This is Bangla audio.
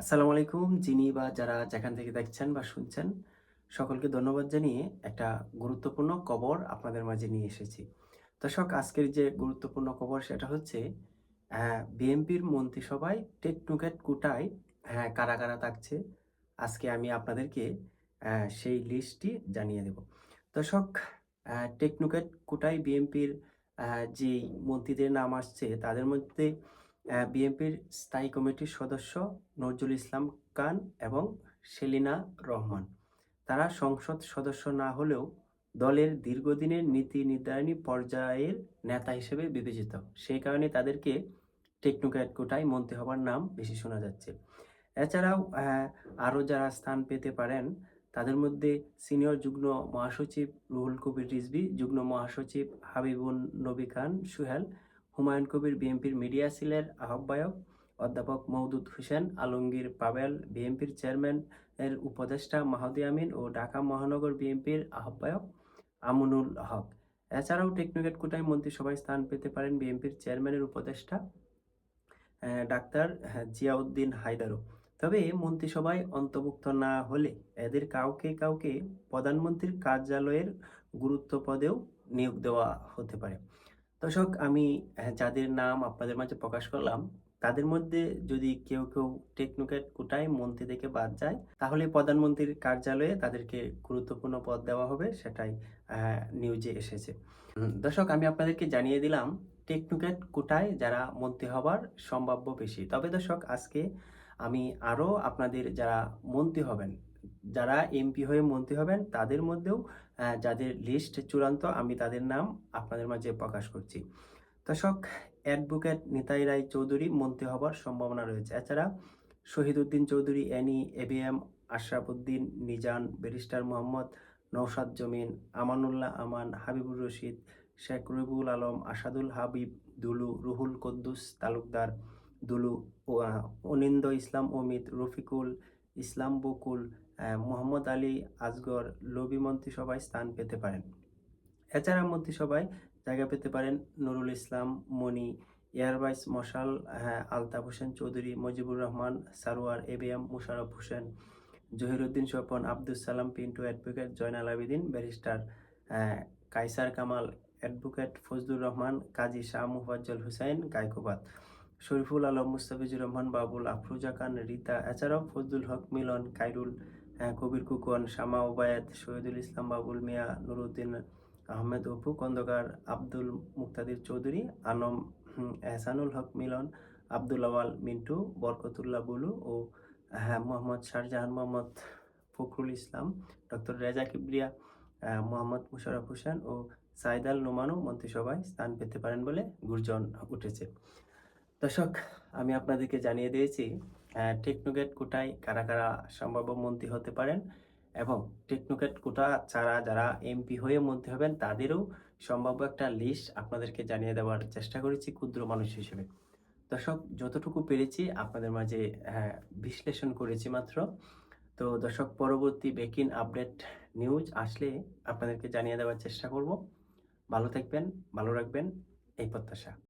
আসসালামু আলাইকুম, যিনি বা যারা যেখান থেকে দেখছেন বা শুনছেন, সকলকে ধন্যবাদ জানিয়ে একটা গুরুত্বপূর্ণ খবর আপনাদের মাঝে নিয়ে এসেছি। দর্শক, আজকের যে গুরুত্বপূর্ণ খবর সেটা হচ্ছে বিএনপির মন্ত্রিসভায় টেকনোক্যাট কোটায় হ্যাঁ কারা কারা থাকছে, আজকে আমি আপনাদেরকে সেই লিস্টটি জানিয়ে দেব। দর্শক টেকনোক্যাট কোটায় বিএনপির যে মন্ত্রীদের নাম আসছে, তাদের মধ্যে বিএনপির স্থায়ী কমিটির সদস্য নজরুল ইসলাম খান এবং সেলিনা রহমান। তারা সংসদ সদস্য না হলেও দলের দীর্ঘদিনের নীতি নির্ধারণী পর্যায়ের নেতা হিসেবে বিবেচিত। সেই কারণে তাদেরকে টেকনোক্র্যাট কোটায় মন্ত্রী হবার নাম বেশি শোনা যাচ্ছে। এছাড়াও আরও যারা স্থান পেতে পারেন, তাদের মধ্যে সিনিয়র যুগ্ম মহাসচিব রুহুল কবির রিজভি, যুগ্ম মহাসচিব হাবিবুন নবী খান, সুহেল হুমায়ুন কবির বিএনপির মিডিয়া সেলের আহ্বায়ক অধ্যাপক মওদুদ হোসেন, আলমগীর পাবেল বিএনপির চেয়ারম্যান এর উপদেষ্টা মাহদি আমিন ও ঢাকা মহানগর বিএনপির আহ্বায়ক আমুনুল হক। এছাড়াও টেকনোক্যাট কোটায় মন্ত্রিসভায় স্থান পেতে পারেন বিএনপির চেয়ারম্যানের উপদেষ্টা ডাক্তার জিয়াউদ্দিন হায়দারও। তবে মন্ত্রিসভায় অন্তর্ভুক্ত না হলে এদের কাউকে কাউকে প্রধানমন্ত্রীর কার্যালয়ের গুরুত্ব পদেও নিয়োগ দেওয়া হতে পারে। দর্শক, আমি যাদের নাম আপনাদের মাঝে প্রকাশ করলাম, তাদের মধ্যে যদি কেউ কেউ টেকনোক্যাট কোটায় মন্ত্রী থেকে বাদ যায়, তাহলে প্রধানমন্ত্রীর কার্যালয়ে তাদেরকে গুরুত্বপূর্ণ পদ দেওয়া হবে, সেটাই নিউজে এসেছে। দর্শক, আমি আপনাদেরকে জানিয়ে দিলাম টেকনোক্যাট কোটায় যারা মন্ত্রী হবার সম্ভাব্য বেশি। তবে দর্শক, আজকে আমি আরও আপনাদের যারা মন্ত্রী হবেন যারা এমপি হয়ে মন্ত্রী হবেন, তাদের মধ্যেও যাদের লিস্ট চূড়ান্ত, আমি তাদের নাম আপনাদের মাঝে প্রকাশ করছি। দর্শক অ্যাডভোকেট নিতাই রায় চৌধুরী মন্ত্রী হবার সম্ভাবনা রয়েছে। এছাড়া Shahiduddin Chowdhury any ABM Ashrafuddin, Nizan, barrister Mohammad Naushad জমিন, আমানুল্লাহ আমান, হাবিবুর রশিদ, শেখ রবিউল আলম, আসাদুল হাবিব, দুলু, রুহুল কদ্দুস, তালুকদার, দুলু অনিন্দ ইসলাম অমিত, রফিকুল, ইসলাম বকুল মোহাম্মদ আলী আজগর লবি মন্ত্রিসভায় স্থান পেতে পারেন। এছাড়া মন্ত্রিসভায় জায়গা পেতে পারেন নুরুল ইসলাম Moni এয়ারবাইস Mashal Altaf Hossain Chowdhury, Mojibur Rahman, Sarwar A B M Musharraf Hossain, Jahiruddin Swapan Abdul Salam, Pintu advocate, Joynal Abedin, barrister Kaiser Kamal, advocate Fazlur Rahman, Kazi Shah Mufazzal Hussain Kaikobad Shariful Alam, Mustafizur Rahman, Babul Afroza Khan, Rita, এছাড়াও ফজলুল হক মিলন, কাইরুল কবির কুকন শামা ওবায়দ, শহীদুল ইসলাম, বাবুল মিয়া, নুরুদ্দিন আহমেদ অপু খন্দকার আব্দুল মুক্তাদির চৌধুরী, আনম এহসানুল হক মিলন, আব্দুল আওয়াল, মিন্টু, বরকতুল্লাহ বুলু ও হ্যাঁ মোহাম্মদ শাহজাহান মোহাম্মদ ফখরুল ইসলাম, ডক্টর রেজা কিবরিয়া মোহাম্মদ মুশারফ হোসেন ও সাইদাল নোমানও মন্ত্রিসভায় স্থান পেতে পারেন বলে গুরজন উঠেছে। দর্শক, আমি আপনাদেরকে জানিয়ে দিয়েছি টেকনোগেট কোটায় কারা কারা সম্ভাব্য মন্ত্রী হতে পারেন এবং টেকনোক্যাট কোটা ছাড়া যারা এমপি হয়ে মন্ত্রী হবেন, তাদেরও সম্ভাব্য একটা লিস্ট আপনাদেরকে জানিয়ে দেওয়ার চেষ্টা করেছি ক্ষুদ্র মানুষ হিসেবে। দর্শক, যতটুকু পেরেছি আপনাদের মাঝে বিশ্লেষণ করেছি মাত্র। তো দর্শক, পরবর্তী বেকিন আপডেট নিউজ আসলে আপনাদেরকে জানিয়ে দেওয়ার চেষ্টা করব। ভালো থাকবেন, ভালো রাখবেন, এই প্রত্যাশা।